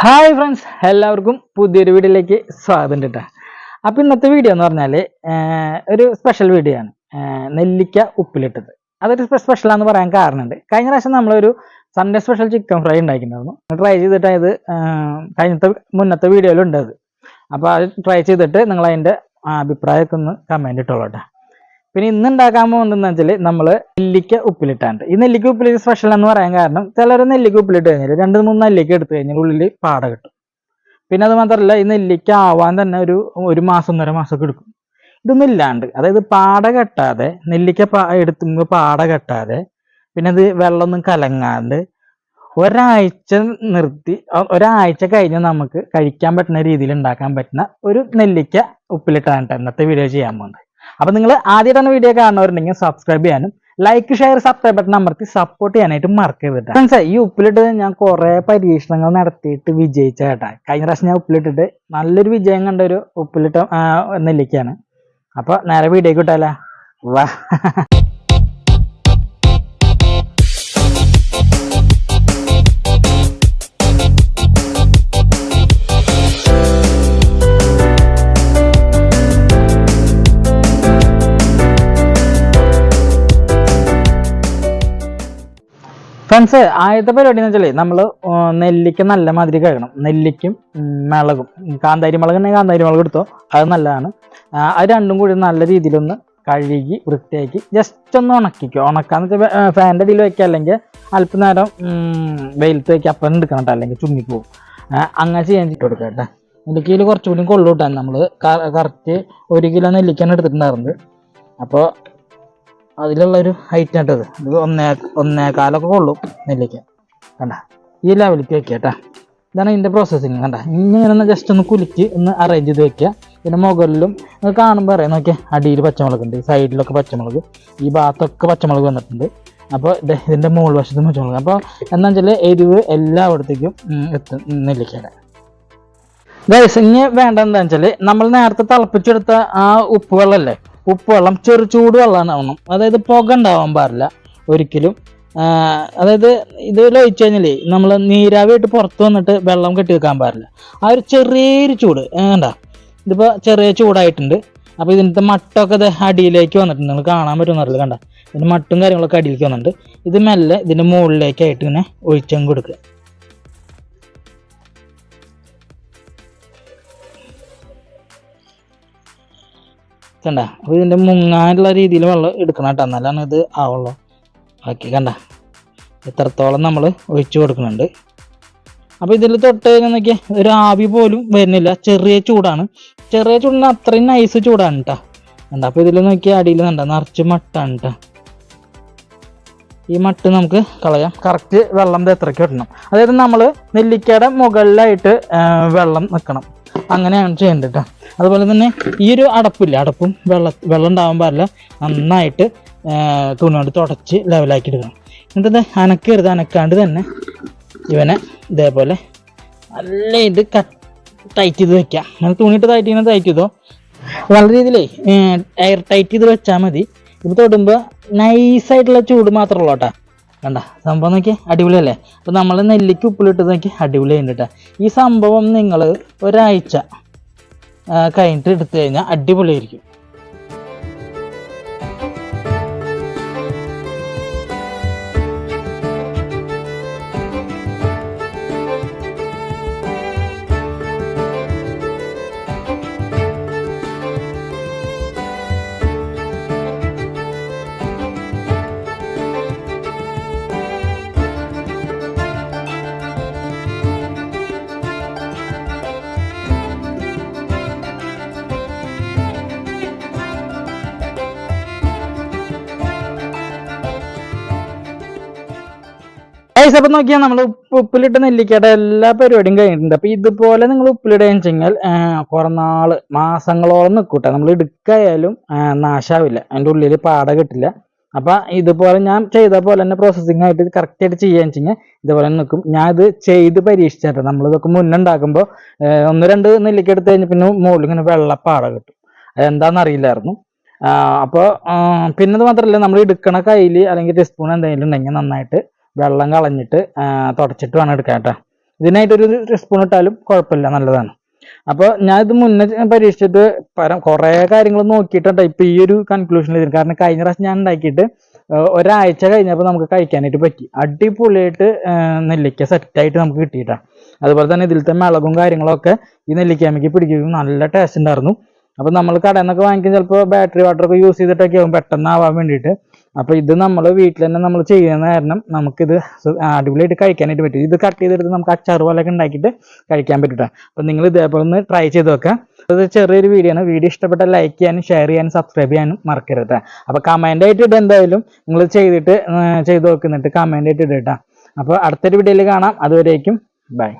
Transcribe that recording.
Hi friends എല്ലാവർക്കും പുതിയൊരു വീഡിയോയിലേക്ക് സ്വാഗതം കേട്ടോ അപ്പോൾ ഇന്നത്തെ വീഡിയോ എന്ന് പറഞ്ഞാൽ ഒരു സ്പെഷ്യൽ വീഡിയോ ആണ്. നെല്ലിക്ക ഉപ്പിലിട്ടത്. അതൊരു സ്പെഷ്യലാന്ന് പറയാൻ കാരണമുണ്ട്. കഴിഞ്ഞ പ്രാവശ്യം നമ്മളൊരു സൺഡേ സ്പെഷ്യൽ ചിക്കൻ ഫ്രൈ ഉണ്ടാക്കിയിട്ടുണ്ടായിരുന്നു. ട്രൈ ചെയ്തിട്ട് അത് ആഹ് കഴിഞ്ഞത്തെ മുന്നത്തെ വീഡിയോയിലുണ്ട് അത്. അപ്പോൾ അത് ട്രൈ ചെയ്തിട്ട് നിങ്ങൾ അതിന്റെ അഭിപ്രായമൊക്കെ ഒന്ന് കമന്റ് ഇട്ടോളൂ കേട്ടോ പിന്നെ ഇന്ന് ഉണ്ടാക്കാൻ പോകുന്നതെന്ന് വെച്ചാൽ നമ്മൾ നെല്ലിക്ക ഉപ്പിലിട്ടാണ്ട്. ഈ നെല്ലിക്ക ഉപ്പിലിട്ട് സ്പെഷ്യൽ എന്ന് പറയാൻ കാരണം ചിലർ നെല്ലിക്ക ഉപ്പിലിട്ട് കഴിഞ്ഞാൽ രണ്ട് മൂന്ന് നെല്ലിക്ക എടുത്തു കഴിഞ്ഞാൽ ഉള്ളിൽ പാട കിട്ടും. പിന്നെ അത് മാത്രമല്ല ഈ നെല്ലിക്ക ആവാൻ തന്നെ ഒരു ഒരു മാസം ഒന്നര മാസമൊക്കെ എടുക്കും. ഇതൊന്നും ഇല്ലാണ്ട്. അതായത് പാട കെട്ടാതെ നെല്ലിക്ക പാ എടുത്തുമ്പോൾ പാട കെട്ടാതെ പിന്നെ അത് വെള്ളമൊന്നും കലങ്ങാണ്ട് ഒരാഴ്ച നിർത്തി ഒരാഴ്ച കഴിഞ്ഞ് നമുക്ക് കഴിക്കാൻ പറ്റുന്ന രീതിയിൽ ഉണ്ടാക്കാൻ പറ്റുന്ന ഒരു നെല്ലിക്ക ഉപ്പിലിട്ടാണ് ട്ടോ ഇന്നത്തെ വീഡിയോ ചെയ്യാൻ പോകുന്നത്. അപ്പൊ നിങ്ങൾ ആദ്യമായിട്ടാണ് വീഡിയോ കാണുന്നവരുണ്ടെങ്കിൽ സബ്സ്ക്രൈബ് ചെയ്യാനും ലൈക്ക് ഷെയർ സബ്സ്ക്രൈബ് ബട്ടൺ അമർത്തി സപ്പോർട്ട് ചെയ്യാനായിട്ട് മറക്കരുത് ഫ്രണ്ട്സ് ഈ ഉപ്പിലിട്ട് ഞാൻ കുറെ പരീക്ഷണങ്ങൾ നടത്തിയിട്ട് വിജയിച്ച കേട്ടാ. കഴിഞ്ഞ പ്രാവശ്യം ഞാൻ ഉപ്പിലിട്ടിട്ട് നല്ലൊരു വിജയം കണ്ട ഒരു ഉപ്പിലിട്ട നെല്ലിക്കയാണ്. അപ്പൊ നേരെ വീഡിയോ കിട്ടാല വാ. ഫ്രണ്ട്സ് ആദ്യത്തെ പരിപാടി എന്ന് വെച്ചാൽ നമ്മൾ നെല്ലിക്ക നല്ല മാതിരി കഴുകണം. നെല്ലിക്കും മിളകും. കാന്താരി മുളക് ഉണ്ടെങ്കിൽ കാന്താരി മുളക് എടുത്തോ? അത് നല്ലതാണ്. അത് രണ്ടും കൂടി നല്ല രീതിയിലൊന്ന് കഴുകി വൃത്തിയാക്കി ജസ്റ്റ് ഒന്ന് ഉണക്കിക്കോ. ഉണക്കാന്ന് വെച്ചാൽ ഫാന്റെ അടിയിൽ വെക്കുക. അല്ലെങ്കിൽ അല്പനേരം വെയിലത്ത് വയ്ക്കുക അപ്പം എടുക്കണം കേട്ടോ. അല്ലെങ്കിൽ ചുങ്ങിപ്പോവും അങ്ങനെ ചെയ്യാൻ ഇട്ട് കൊടുക്കുക കേട്ടോ. നെല്ലിക്കയിൽ കുറച്ചുകൂടി കൊള്ളു കിട്ടാൻ നമ്മൾ കറക്റ്റ് ഒരു കിലോ നെല്ലിക്കാണ് എടുത്തിട്ടുണ്ടായിരുന്നത്. അപ്പോൾ അതിലുള്ള ഒരു ഹൈറ്റ് ആട്ടത് ഇത്. ഒന്നേ ഒന്നേ കാലൊക്കെ കൊള്ളും നെല്ലിക്ക. കണ്ട? ഈ ലെവലിലേക്ക് വെക്കുക കേട്ടാ. ഇതാണ് ഇതിന്റെ പ്രോസസ്സിങ് കണ്ട? ഇങ്ങനെ ഒന്ന് ജസ്റ്റ് ഒന്ന് കുലുക്കി ഒന്ന് അറേഞ്ച് ചെയ്ത് വെക്കുക പിന്നെ മുകളിലും കാണുമ്പോൾ അറിയാം? നോക്കിയാൽ അടിയിൽ പച്ചമുളക് ഉണ്ട്. സൈഡിലൊക്കെ പച്ചമുളക്. ഈ ഭാഗത്തൊക്കെ പച്ചമുളക് വന്നിട്ടുണ്ട്. അപ്പോൾ ഇതിന്റെ മുകൾ വശത്തും പച്ചമുളക്. അപ്പോൾ എന്താ വെച്ചാൽ എരിവ് എല്ലായിടത്തേക്കും എത്തും നെല്ലിക്കയുടെ. ഗൈസ് ഇനി വേണ്ട എന്താ വെച്ചാൽ നമ്മൾ നേരത്തെ തിളപ്പിച്ചെടുത്ത ആ ഉപ്പ് വെള്ളമല്ലേ ഉപ്പ് വെള്ളം ചെറു ചൂട് വെള്ളമാണ് ആവണം അതായത് പുക ഉണ്ടാവാൻ പാടില്ല ഒരിക്കലും. അതായത് ഇത് ലയിച്ചു കഴിഞ്ഞാലേ നമ്മൾ നീരാവിയായിട്ട് പുറത്ത് വന്നിട്ട് വെള്ളം കെട്ടി വെക്കാൻ പാടില്ല. ആ ഒരു ചെറിയൊരു ചൂട് വേണ്ട ഇതിപ്പോൾ ചെറിയ ചൂടായിട്ടുണ്ട്. അപ്പോൾ ഇതിന്റെ മട്ടൊക്കെ ഇത് അടിയിലേക്ക് വന്നിട്ടുണ്ട്. നിങ്ങൾ കാണാൻ പറ്റുമെന്നറിയില്ല കണ്ട? ഇതിന്റെ മട്ടും കാര്യങ്ങളൊക്കെ അടിയിലേക്ക് വന്നിട്ടുണ്ട്. ഇത് മെല്ലെ ഇതിന്റെ മുകളിലേക്കായിട്ട് ഇങ്ങനെ ഒഴിച്ചങ്ങ് കൊടുക്കുക. കണ്ട? അപ്പോൾ ഇതിന്റെ മുങ്ങാനുള്ള രീതിയിൽ വെള്ളം എടുക്കണം കേട്ടോ. എന്നാലാണ് ഇത് ആവുള്ളൂ. ബാക്കി കണ്ട? എത്രത്തോളം നമ്മൾ ഒഴിച്ചു കൊടുക്കുന്നുണ്ട്. അപ്പോൾ ഇതിൽ തൊട്ട് നോക്കിയാൽ ഒരു ആവി പോലും വരുന്നില്ല. ചെറിയ ചൂടാണ്. ചെറിയ ചൂടിന് അത്രയും നൈസ് ചൂടാണ് കേട്ടോ കണ്ട? അപ്പോൾ ഇതിൽ നോക്കിയാൽ അടിയിൽ കണ്ട നിറച്ച് മട്ടാണ് കേട്ടോ ഈ മട്ട് നമുക്ക് കളയാം. കറക്റ്റ് വെള്ളം ഇത് എത്രയ്ക്ക് കിട്ടണം അതായത് നമ്മൾ നെല്ലിക്കയുടെ മുകളിലായിട്ട് വെള്ളം നിൽക്കണം അങ്ങനെയാണ് ചെയ്യേണ്ടത് കേട്ടോ അതുപോലെ തന്നെ ഈ ഒരു അടപ്പില്ല അടപ്പും വെള്ള വെള്ളം ഉണ്ടാവാൻ പാടില്ല നന്നായിട്ട് തുണി തുടച്ച് ലെവലാക്കി എടുക്കണം. എന്നിട്ട് അനക്കരുത് അനക്കാണ്ട് തന്നെ ഇവനെ ഇതേപോലെ നല്ല ഇത് കട്ട് ടൈറ്റ് ചെയ്ത് വെക്കാം. അങ്ങനെ തുണിയിട്ട് ടൈറ്റ് ചെയ്യുന്നത് ടൈറ്റ് ചെയ്തോ? നല്ല രീതിയിലേ എയർ ടൈറ്റ് ചെയ്ത് വെച്ചാൽ മതി. ഇത് തൊടുമ്പോൾ നൈസായിട്ടുള്ള ചൂട് മാത്രമേ ഉള്ളൂ കേട്ടോ കണ്ട സംഭവം നോക്കി അടിപൊളിയല്ലേ? അപ്പോൾ നമ്മൾ നെല്ലിക്ക് ഉപ്പിലിട്ട് നോക്കി അടിപൊളിയായിട്ട് കേട്ടോ ഈ സംഭവം നിങ്ങൾ ഒരാഴ്ച കഴിഞ്ഞിട്ട് എടുത്തു കഴിഞ്ഞാൽ അടിപൊളിയായിരിക്കും. ഗൈസ് നോക്കിയാൽ നമ്മൾ ഉപ്പ് ഉപ്പിലിട്ട നെല്ലിക്കയുടെ എല്ലാ പരിപാടിയും കഴിഞ്ഞിട്ടുണ്ട്. അപ്പൊ ഇതുപോലെ നിങ്ങൾ ഉപ്പിലിടുകയെന്ന് വെച്ചാൽ കുറെ നാൾ മാസങ്ങളോളം നിൽക്കൂട്ടെ നമ്മൾ എടുക്കായാലും നാശാവില്ല. അതിന്റെ ഉള്ളിൽ പാട കിട്ടില്ല. അപ്പൊ ഇതുപോലെ ഞാൻ ചെയ്ത പോലെ തന്നെ പ്രോസസ്സിങ് ആയിട്ട് കറക്റ്റ് ആയിട്ട് ചെയ്യാന്ന് വെച്ചാൽ ഇതുപോലെ ഇതുപോലെ നിൽക്കും ഞാൻ ഇത് ചെയ്ത് പരീക്ഷിച്ചിട്ട്. നമ്മൾ ഇതൊക്കെ മുന്നുണ്ടാക്കുമ്പോൾ ഒന്ന് രണ്ട് നെല്ലിക്ക എടുത്ത് കഴിഞ്ഞ് പിന്നെ മുകളിൽ ഇങ്ങനെ വെള്ളപ്പാട കിട്ടും. അതെന്താണെന്ന് അറിയില്ലായിരുന്നു അപ്പോൾ പിന്നെ അത് മാത്രമല്ല നമ്മൾ എടുക്കണ കയ്യിൽ അല്ലെങ്കിൽ ടീസ്പൂൺ എന്തെങ്കിലും ഉണ്ടെങ്കിൽ നന്നായിട്ട് വെള്ളം കളഞ്ഞിട്ട് തുടച്ചിട്ട് വേണം എടുക്കാൻ കേട്ടോ. ഇതിനായിട്ടൊരു സ്പൂൺ ഇട്ടാലും കുഴപ്പമില്ല നല്ലതാണ്. അപ്പോൾ ഞാൻ ഇത് മുന്നേ പരീക്ഷിച്ചിട്ട് പരം കുറേ കാര്യങ്ങൾ നോക്കിയിട്ടുണ്ട്. ഇപ്പൊ ഈ ഒരു കൺക്ലൂഷനിൽ ഇതിന്. കാരണം കഴിഞ്ഞ പ്രാവശ്യം ഞാൻ ഉണ്ടാക്കിയിട്ട് ഒരാഴ്ച കഴിഞ്ഞപ്പോൾ നമുക്ക് കഴിക്കാനായിട്ട് പറ്റി. അടിപൊളിയായിട്ട് നെല്ലിക്ക സെറ്റായിട്ട് നമുക്ക് കിട്ടിയിട്ടാണ് അതുപോലെ തന്നെ ഇതിലത്തെ മിളകും കാര്യങ്ങളൊക്കെ ഈ നെല്ലിക്കാമയ്ക്ക് പിടിക്കുകയും നല്ല ടേസ്റ്റ് ഉണ്ടായിരുന്നു. അപ്പോൾ നമ്മൾ കടയിൽ നിന്നൊക്കെ വാങ്ങിക്കും ചിലപ്പോൾ ബാറ്ററി വാട്ടർ ഒക്കെ യൂസ് ചെയ്തിട്ടൊക്കെ ആവും പെട്ടെന്ന് ആവാൻ വേണ്ടിയിട്ട്. അപ്പോൾ ഇത് നമ്മൾ വീട്ടിൽ തന്നെ നമ്മൾ ചെയ്യുന്ന കാരണം നമുക്കിത് അടിപൊളിയായിട്ട് കഴിക്കാനായിട്ട് പറ്റും. ഇത് കട്ട് ചെയ്തെടുത്ത് നമുക്ക് അച്ചാർ പോലെയൊക്കെ ഉണ്ടാക്കിയിട്ട് കഴിക്കാൻ പറ്റും അപ്പോൾ നിങ്ങൾ ഇതേപോലെ ഒന്ന് ട്രൈ ചെയ്ത് നോക്കുക. ഇത് ചെറിയൊരു വീഡിയോ ആണ്. വീഡിയോ ഇഷ്ടപ്പെട്ട ലൈക്ക് ചെയ്യാനും ഷെയർ ചെയ്യാനും സബ്സ്ക്രൈബ് ചെയ്യാനും മറക്കരുത്. അപ്പൊ അപ്പോൾ കമന്റ് ആയിട്ട് ഇട്ട് എന്തായാലും. നിങ്ങൾ ചെയ്തിട്ട് ചെയ്ത് നോക്കുന്നിട്ട് കമന്റ് ആയിട്ട് ഇടട്ടാ അപ്പോൾ അടുത്തൊരു വീഡിയോയിൽ കാണാം. അതുവരേക്കും ബൈ